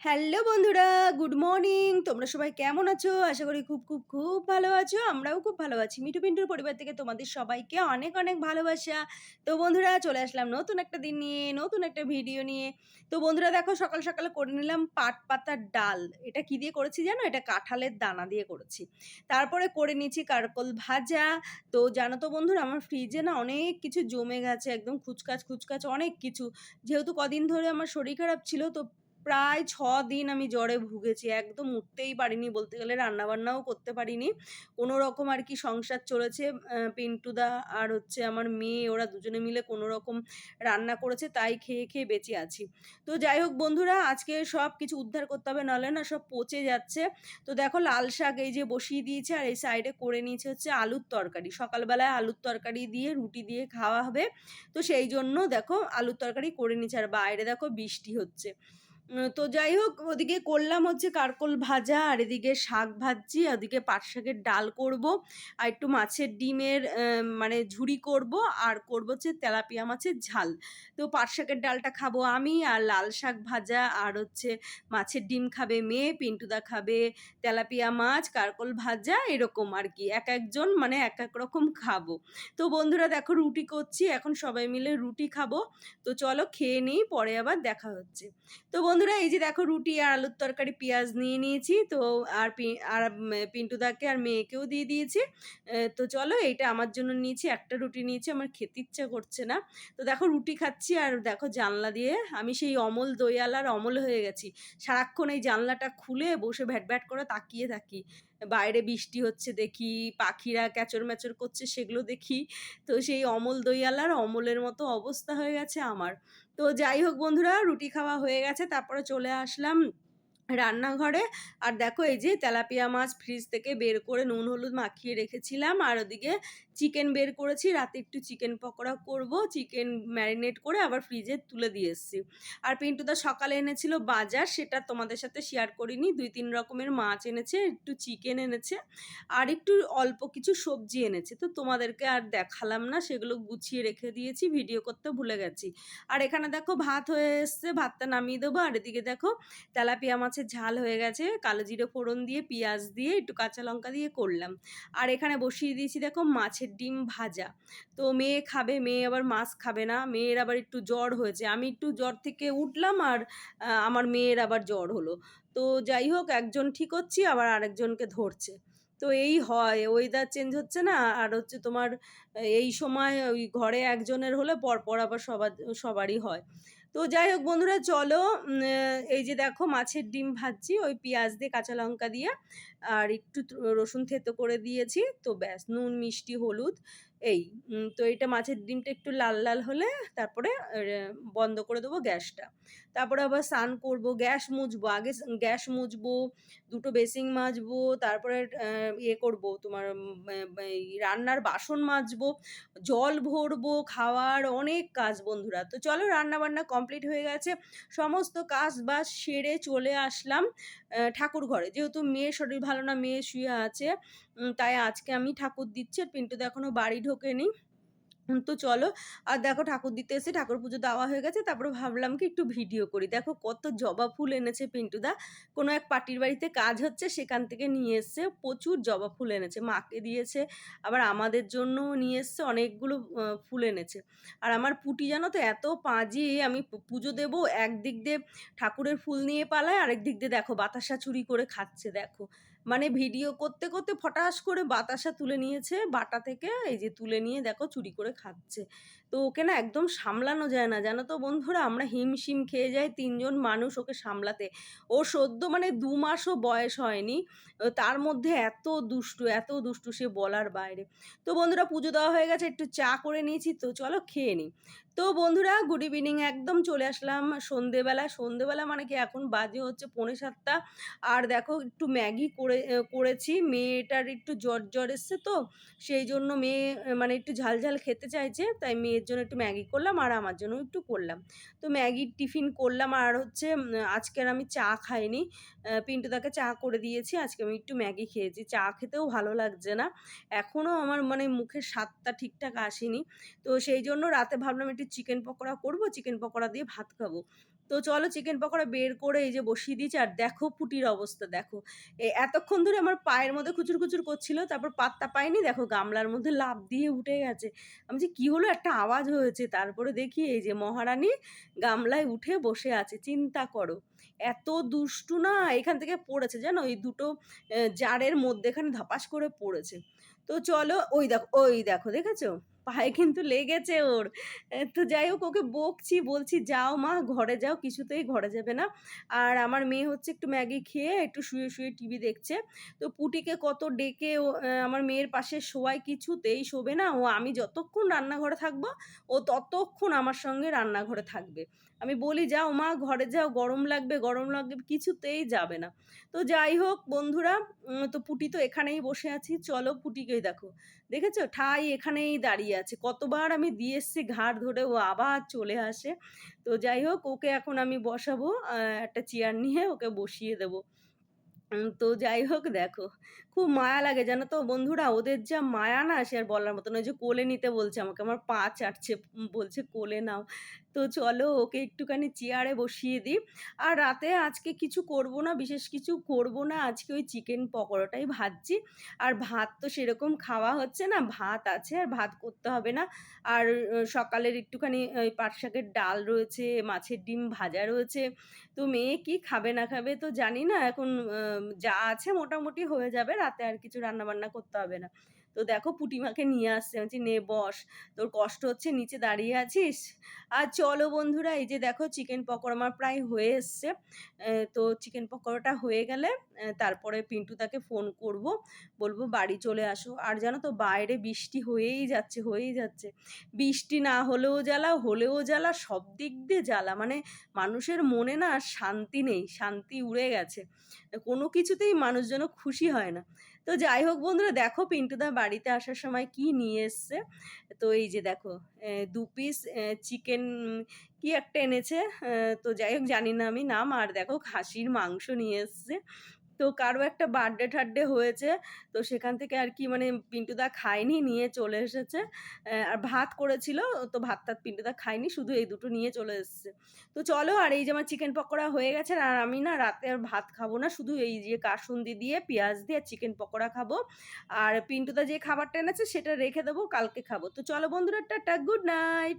Hello বন্ধুরা, good morning. তোমরা সবাই কেমন আছো? আশা করি খুব খুব খুব ভালো আছো। আমরাও খুব ভালো আছি। মিঠু পিন্টুর পরিবার থেকে তোমাদের সবাইকে অনেক অনেক ভালোবাসা। তো বন্ধুরা, চলে আসলাম নতুন একটা দিন নিয়ে, নতুন একটা ভিডিও নিয়ে। তো বন্ধুরা, দেখো সকাল, সকালে করে নিলাম পাট পাতার ডাল। এটা কি দিয়ে করেছি জানো? এটা কাঁঠালের দানা দিয়ে করেছি। তারপরে করে নিয়েছি কারকল ভাজা। তো জানো তো বন্ধুরা, আমার ফ্রিজে না অনেক কিছু জমে গেছে, একদম খুচকাচ খুচকাচ অনেক কিছু। যেহেতু কদিন ধরে আমার শরীর খারাপ ছিল, তো প্রায় ছ দিন আমি জ্বরে ভুগেছি, একদম উঠতেই পারিনি বলতে গেলে, রান্নাবান্নাও করতে পারিনি। কোনো রকম আর কি সংসার চলেছে পিন্টুদা আর হচ্ছে আমার মেয়ে, ওরা দুজনে মিলে কোনো রকম রান্না করেছে, তাই খেয়ে খেয়ে বেঁচে আছি। তো যাই হোক বন্ধুরা, আজকে সব কিছু উদ্ধার করতে হবে, নাহলে না সব পচে যাচ্ছে। তো দেখো লাল শাক এই যে বসিয়ে দিয়েছে, আর এই সাইডে করে নিয়েছে হচ্ছে আলুর তরকারি। সকালবেলায় আলুর তরকারি দিয়ে, রুটি দিয়ে খাওয়া হবে। তো সেই জন্য দেখো আলুর তরকারি করে নিচ্ছে আর বাইরে দেখো বৃষ্টি হচ্ছে। তো যাই হোক, ওদিকে করলাম হচ্ছে কারকোল ভাজা, আর এদিকে শাক ভাজছি ওদিকে পাট শাকের ডাল করব, আর একটু মাছের ডিমের মানে ঝুড়ি করব, আর করব হচ্ছে তেলাপিয়া মাছের ঝাল। তো পাট শাকের ডালটা খাব আমি, আর লাল শাক ভাজা, আর হচ্ছে মাছের ডিম খাবে মেয়ে, পিন্টুদা খাবে তেলাপিয়া মাছ, কারকোল ভাজা, এরকম আর কি। এক একজন মানে এক এক রকম খাব। তো বন্ধুরা দেখো রুটি করছি, এখন সবাই মিলে রুটি খাব। তো চলো খেয়ে নিই, পরে আবার দেখা হচ্ছে। তো বন্ধুরা, এই যে দেখো রুটি আর আলুর তরকারি পেঁয়াজ নিয়ে নিয়েছি। তো আর আর পিন্টুদাকে আর মেয়েকেও দিয়ে দিয়েছি। তো চলো এইটা আমার জন্য নিয়েছি, একটা রুটি নিয়েছি, আমার খেতে ইচ্ছা করছে না। তো দেখো রুটি খাচ্ছি আর দেখো জানলা দিয়ে আমি সেই অমল দইয়ালার অমল হয়ে গেছি। সারাক্ষণ এই জানলাটা খুলে বসে ভ্যাট ভ্যাট করে তাকিয়ে থাকি। বাইরে বৃষ্টি হচ্ছে দেখি, পাখিরা ক্যাচর ম্যাচর করছে সেগুলো দেখি। তো সেই অমল দইয়ালার অমলের মতো অবস্থা হয়ে গেছে আমার। তো যাই হোক বন্ধুরা, রুটি খাওয়া হয়ে গেছে, তারপরে চলে আসলাম রান্নাঘরে। আর দেখো এই যে তেলাপিয়া মাছ ফ্রিজ থেকে বের করে নুন, হলুদ মাখিয়ে রেখেছিলাম। আর ওদিকে চিকেন বের করেছি, রাতে একটু চিকেন পকোড়া করব চিকেন ম্যারিনেট করে আবার ফ্রিজে তুলে দিয়ে এসেছি। আর পিন্টুদা সকালে এনেছিল বাজার, সেটা তোমাদের সাথে শেয়ার করিনি, দুই তিন রকমের মাছ এনেছে, একটু চিকেন এনেছে, আর একটু অল্প কিছু সবজি এনেছে। তো তোমাদেরকে আর দেখালাম না, সেগুলো গুছিয়ে রেখে দিয়েছি ভিডিও করতে ভুলে গেছি। আর এখানে দেখো ভাত হয়ে এসছে, ভাতটা নামিয়ে দেবো, আর এদিকে দেখো তেলাপিয়া মাছের ঝাল হয়ে গেছে, কালো জিরে ফোড়ন দিয়ে, পেঁয়াজ দিয়ে, একটু কাঁচা লঙ্কা দিয়ে করলাম। আর এখানে বসিয়ে দিয়েছি দেখো মাছের ডিম ভাজা। তো মেয়ে খাবে, মেয়ে আবার মাছ খাবে না, মেয়ের আবার একটু জ্বর হয়েছে। আমি একটু জ্বর থেকে উঠলাম আর আমার মেয়ের আবার জ্বর হলো। তো যাই হোক, একজন ঠিক হচ্ছি, আবার আরেকজনকে ধরছে। তো এই হয় ওয়েদার চেঞ্জ হচ্ছে না, আর হচ্ছে তোমার, এই সময় ওই ঘরে একজনের হলে পরপর আবার সবার, সবারই হয়। তো যাই হোক বন্ধুরা, চলো এই যে দেখো মাছের ডিম ভাজছি, ওই পেঁয়াজ দিয়ে কাঁচা লঙ্কা দিয়ে, আর একটু রসুন থেতো করে দিয়েছি, তো ব্যাস, নুন, মিষ্টি, হলুদ, এই তো এটা মাছের ডিমটা একটু লাল লাল হলে তারপরে বন্ধ করে দেবো গ্যাসটা। তারপরে আবার স্নান করব, গ্যাস মুছবো, আগে গ্যাস মুছবো, দুটো বেসিং মাজবো, তারপরে ইয়ে করব তোমার রান্নার বাসন মাজবো, জল ভরবো, খাওয়ার অনেক কাজ বন্ধুরা, তো চলো রান্না বান্না কমপ্লিট হয়ে গেছে। সমস্ত কাজ বাজ সেরে চলে আসলাম ঠাকুর ঘরে। যেহেতু মেয়ের শরীর ভালো না, মেয়ে শুয়ে আছে তাই আজকে আমি ঠাকুর দিচ্ছি আর পিন্টু এখনও বাড়ি ঢোকেনি। তো চলো। আর দেখো ঠাকুর দিতে এসে ঠাকুর পুজো দেওয়া হয়ে গেছে। তারপরে ভাবলাম কি একটু ভিডিও করি। দেখো কত জবা ফুল এনেছে পিন্টুদা। কোনো এক পার্টির বাড়িতে কাজ হচ্ছে, সেখান থেকে নিয়ে এসছে। প্রচুর জবা ফুল এনেছে। মাকে দিয়েছে, আবার আমাদের জন্য নিয়ে এসছে অনেকগুলো ফুল এনেছে। আর আমার পুটি জানো তো, এত পাঁজি, আমি পুজো দেব, একদিক দিয়ে ঠাকুরের ফুল নিয়ে পালায় আরেক দিক দিয়ে দেখো বাতাসা চুরি করে খাচ্ছে, দেখো। মানে ভিডিও করতে করতে ফটাস করে বাতাসা তুলে নিয়েছে, বাটা থেকে এই যে তুলে নিয়ে দেখো চুরি করে খাচ্ছে। তো ওকে না একদম সামলানো যায় না। জানো তো বন্ধুরা, আমরা হিমশিম খেয়ে যাই তিনজন মানুষ ওকে সামলাতে। ও সদ্য মানে দু মাসও বয়স হয়নি। তার মধ্যে এত দুষ্টু এত দুষ্টু সে বলার বাইরে। তো বন্ধুরা, পুজো দেওয়া হয়ে গেছে, একটু চা করে নিয়েছি, তো চলো খেয়ে নিই তো বন্ধুরা গুড ইভিনিং একদম চলে আসলাম সন্ধেবেলা। সন্ধেবেলা মানে কি এখন বাজে হচ্ছে পৌনে সাতটা। আর দেখো একটু ম্যাগি করে করেছি মেয়েটার একটু জ্বর জ্বর এসছে তো, সেই জন্য মেয়ে মানে একটু ঝাল ঝাল খেতে চাইছে, তাই মেয়ের জন্য একটু ম্যাগি করলাম আর আমার জন্য একটু করলাম। তো ম্যাগির টিফিন করলাম আর হচ্ছে আজকে আর আমি চা খাইনি। পিন্টুদাকে চা করে দিয়েছি, আজকে আমি একটু ম্যাগি খেয়েছি। চা খেতেও ভালো লাগছে না। এখনও আমার মানে মুখের স্বাদটা ঠিকঠাক আসেনি। তো সেই জন্য রাতে ভাবলাম একটু চিকেন পকোড়া করব, চিকেন পকোড়া দিয়ে ভাত খাব। তো চলো চিকেন পকোড়া বের করে এই যে বসিয়ে দিয়েছি, আর দেখো পুটির অবস্থা, দেখো। এতক্ষণ ধরে আমার পায়ের মধ্যে খুচুর খুচুর করছিল, তারপর পাত্তা পাইনি, দেখো গামলার মধ্যে লাফ দিয়ে উঠে গেছে। আমি যে কী হলো? একটা আওয়াজ হয়েছে, তারপরে দেখি এই যে মহারানী গামলায় উঠে বসে আছে, চিন্তা করো। এত দুষ্টু না এখান থেকে পড়েছে, জানো? এই দুটো জারের মধ্যেখানে ধপাস করে পড়েছে। তো চলো ওই দেখো ওই দেখো দেখেছ? পায়ে কিন্তু লেগেছে ওর। তো যাই হোক, ওকে বকছি, বলছি, যাও মা, ঘরে যাও, কিছুতেই ঘরে যাবে না। আর আমার মেয়ে হচ্ছে একটু ম্যাগি খেয়ে একটু শুয়ে শুয়ে টিভি দেখছে। তো পুটিকে কত ডেকে আমার মেয়ের পাশে শোয়ায় কিছুতেই শোবে না। ও, আমি যতক্ষণ রান্নাঘরে থাকব, ও ততক্ষণ আমার সঙ্গে রান্নাঘরে থাকবে। আমি বলি, যাও মা, ঘরে যাও, গরম লাগবে গরম লাগবে, কিছুতেই যাবে না। তো যাই হোক, বন্ধুরা তো পুটি তো এখানেই বসে আছি। চলো পুটিকেই দেখো। দেখেছ? ঠাই এখানেই দাঁড়িয়ে আছে। কতবার আমি দিয়ে এসছি, ঘাড় ধরে ও আবার চলে আসে। তো যাই হোক, ওকে এখন আমি বসাবো একটা চেয়ার নিয়ে ওকে বসিয়ে দেবো। তো যাই হোক, দেখো। খুব মায়া লাগে, জানো তো? বন্ধুরা, ওদের যা মায়া না, সে আর বলার মতো না ওই যে কোলে নিতে বলছে আমাকে, আমার পা চাটছে বলছে কোলে নাও। তো চলো ওকে একটুখানি চেয়ারে বসিয়ে দিই। আর রাতে আজকে কিছু করব না, বিশেষ কিছু করব না, আজকে ওই চিকেন পকোড়াটাই ভাজছি। আর ভাত তো সেরকম খাওয়া হচ্ছে না, ভাত আছে আর ভাত করতে হবে না। আর সকালের একটুখানি ওই পাট শাকের ডাল রয়েছে, মাছের ডিম ভাজা রয়েছে। তো মেয়ে কি খাবে না খাবে তো জানি না, এখন যা আছে মোটামুটি হয়ে যাবে, রাতে আর কিছু রান্না বান্না করতে হবে না। তো দেখো পুটিমাকে নিয়ে আসছে। বলছি, নে বস তোর কষ্ট হচ্ছে নিচে দাঁড়িয়ে আছিস? আর চলো বন্ধুরা এই যে দেখো চিকেন পকোড়া আমার প্রায় হয়ে এসছে। তো চিকেন পকোড়াটা হয়ে গেলে তারপরে পিন্টু তাকে ফোন করব। বলব বাড়ি চলে আসো। আর জানো তো বাইরে বৃষ্টি হয়েই যাচ্ছে হয়েই যাচ্ছে। বৃষ্টি না হলেও জ্বালা হলেও জ্বালা সব দিক দিয়ে জ্বালা। মানে মানুষের মনে না শান্তি নেই শান্তি উড়ে গেছে। কোনো কিছুতেই মানুষ যেন খুশি হয় না। তো যাই হোক বন্ধুরা, দেখো পিন্টুদা বাড়িতে আসার সময় কি নিয়ে এসছে? তো এই যে দেখো দু পিস চিকেন কি একটা এনেছে? তো যাই হোক জানি না আমি, নাম আর দেখো খাসির মাংস নিয়ে এসছে। তো কারও একটা বার্থডে টার্থডে হয়েছে, তো সেখান থেকে আর কি মানে পিন্টুদা খায়নি, নিয়ে চলে এসেছে। আর ভাত করেছিল, তো ভাত টাত পিন্টুদা খায়নি, শুধু এই দুটো নিয়ে চলে এসেছে। তো চলো, আর এই যে আমার চিকেন পকোড়া হয়ে গেছে, আর আমি না রাতে আর ভাত খাব না, শুধু এই যে কাসুন্দি দিয়ে, পেঁয়াজ দিয়ে আর চিকেন পকোড়া খাব। আর পিন্টুদা যে খাবারটা এনেছে, সেটা রেখে দেবো, কালকে খাব। তো চলো বন্ধুরা, টাটা গুড নাইট